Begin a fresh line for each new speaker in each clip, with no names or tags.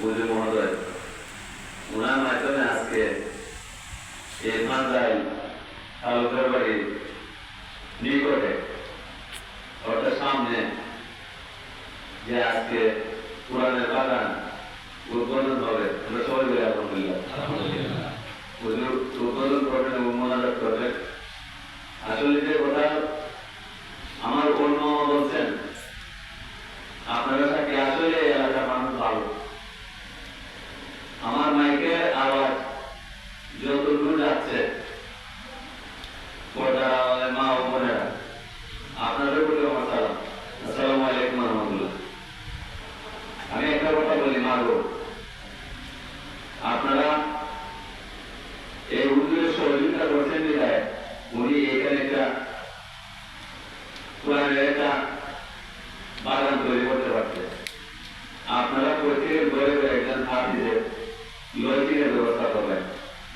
বুঝলি মহোদয় ওনার মাধ্যমে আজকে এই মাদ্রাই তালুকদার বাড়ির নিকটে, অর্থাৎ সামনে যে আজকে পুরানের বাগান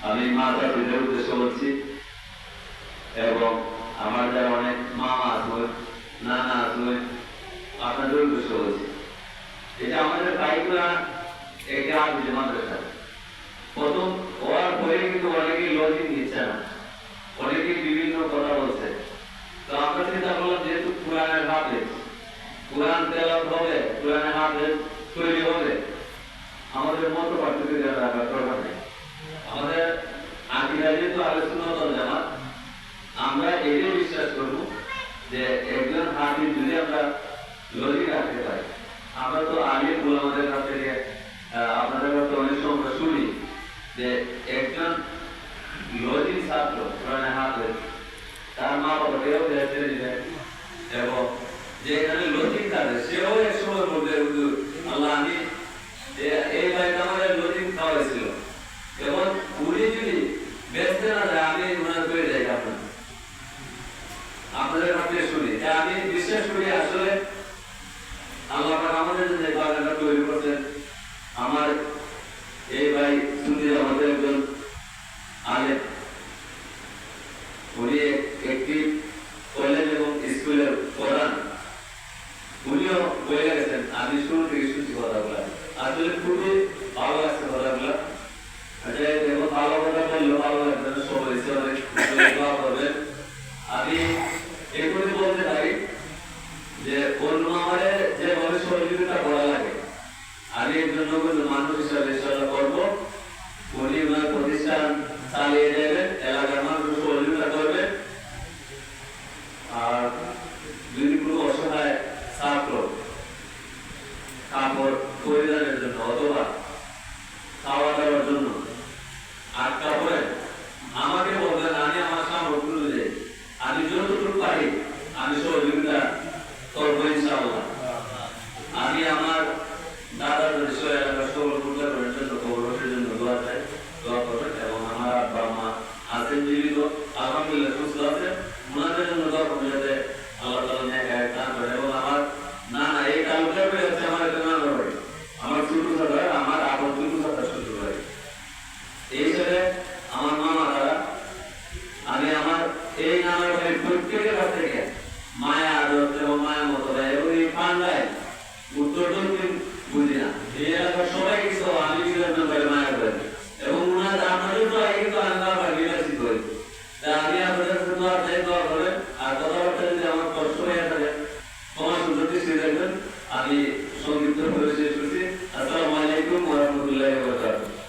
আমি মাথা পিঠের উদ্দেশ্য বলছি এবং আমার যারা অনেক মামা আসবে নানা আসবে আপনাদের উদ্দেশ্য বলছি এটা আমাদের পাইকরা একটা এটা মাদ্রাসা আমাদের মতো পার্থক্য যারা দরকার থাকে, আমাদের আকিরা যেহেতু আলোচনা দল জামাত, আমরা এটাই বিশ্বাস করব যে একজন হাতি যদি আমরা লড়ি রাখতে পারি, আমরা তো আগে আমাদের কাছ থেকে আপনাদের কাছে অনেক সময় শুনি যে একজন লজিক ছাত্র যে আমি বিশ্বাস করি আসলে আল্লাহ আমাদের যে বাগানটা তৈরি করছেন। আমার এই ভাই সুন্দর আমাদের একজন আলেম। বুঝলি না। এই এলাকার সবাই কিছু